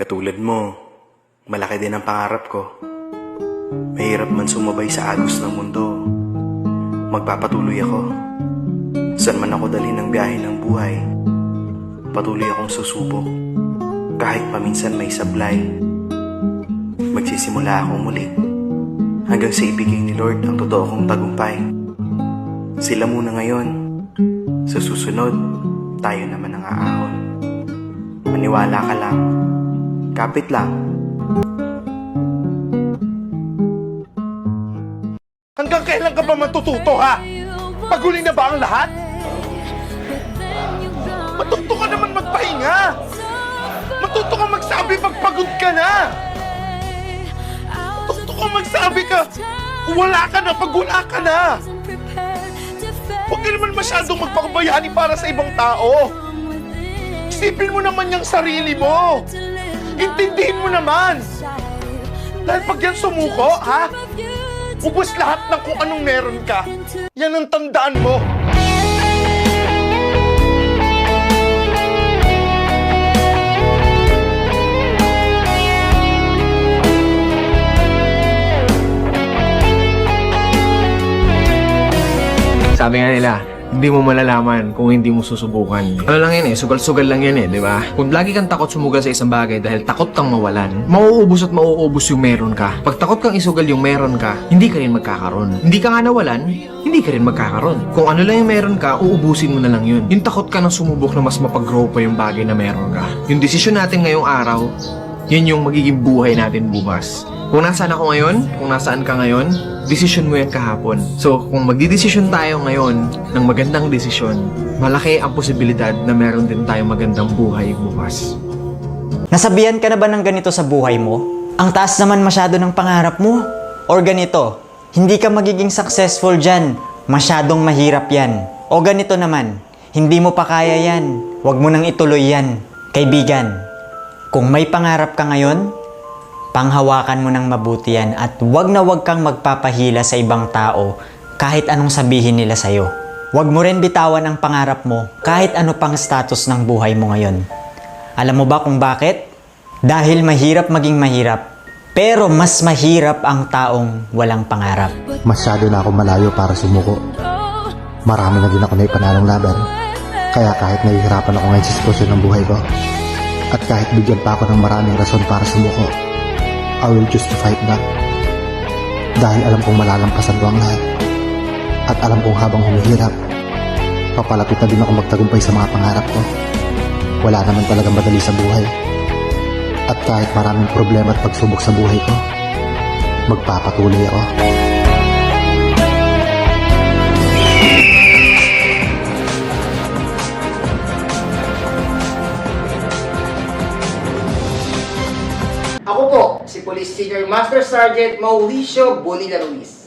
Katulad mo, malaki din ang pangarap ko. Mahirap man sumabay sa agos ng mundo. Magpapatuloy ako. Saan man ako dalhin ng biyahe ng buhay. Patuloy akong susubok. Kahit paminsan may sablay. Magsisimula ako muli. Hanggang sa ibigay ni Lord ang totoo kong tagumpay. Sila muna ngayon. Sa susunod, tayo naman ang aahon. Maniwala ka lang. Kapit lang. Hanggang kailan ka ba matututo ha? Paguli na ba ang lahat? Matuto ka naman magpahinga! Matuto ka magsabi pag pagod ka na! Matuto ka magsabi ka, wala ka na pag wala ka na! Huwag ka naman masyadong magpakabayani para sa ibang tao! Isipin mo naman yung sarili mo! Intindihin mo naman! Dahil pag yan sumuko, ha? Ubus lahat ng kung anong meron ka. Yan ang tandaan mo. Sabi nga nila, hindi mo malalaman kung hindi mo susubukan. Ano lang yan eh, sugal-sugal lang yan eh, di ba? Kung lagi kang takot sumugal sa isang bagay dahil takot kang mawalan, mauubos at mauubos yung meron ka. Pag takot kang isugal yung meron ka, hindi ka rin magkakaroon. Hindi ka nga nawalan, hindi ka rin magkakaroon. Kung ano lang yung meron ka, uubusin mo na lang yun. Yung takot ka na sumubok na mas mapag-grow pa yung bagay na meron ka. Yung desisyon natin ngayong araw, yun yung magiging buhay natin bukas. Kung nasaan ako ngayon, kung nasaan ka ngayon, desisyon mo yan kahapon. So, kung magdidesisyon tayo ngayon ng magandang desisyon, malaki ang posibilidad na meron din tayong magandang buhay bukas. Nasabihan ka na ba ng ganito sa buhay mo? Ang taas naman masyado ng pangarap mo? Or ganito, hindi ka magiging successful dyan. Masyadong mahirap yan. O ganito naman, hindi mo pa kaya yan. Huwag mo nang ituloy yan. Kaibigan, kung may pangarap ka ngayon, panghawakan mo ng mabuti yan at wag na wag kang magpapahila sa ibang tao kahit anong sabihin nila sa'yo. Huwag mo rin bitawan ang pangarap mo kahit ano pang status ng buhay mo ngayon. Alam mo ba kung bakit? Dahil mahirap maging mahirap, pero mas mahirap ang taong walang pangarap. Masyado na ako malayo para sumuko. Marami na din ako na ipanalong laban. Kaya kahit nahihirapan ako ngayon sa sitwasyon ng buhay ko, at kahit bigyan pa ako ng maraming rason para sumuko, I will choose to fight back. Dahil alam kong malalampasan ko ang lahat. At alam kong habang humihirap, papalapit na din ako magtagumpay sa mga pangarap ko. Wala naman talagang madali sa buhay. At kahit maraming problema at pagsubok sa buhay ko, magpapatuloy ako. Si Police Senior Master Sergeant Mauricio Bonilla Ruiz.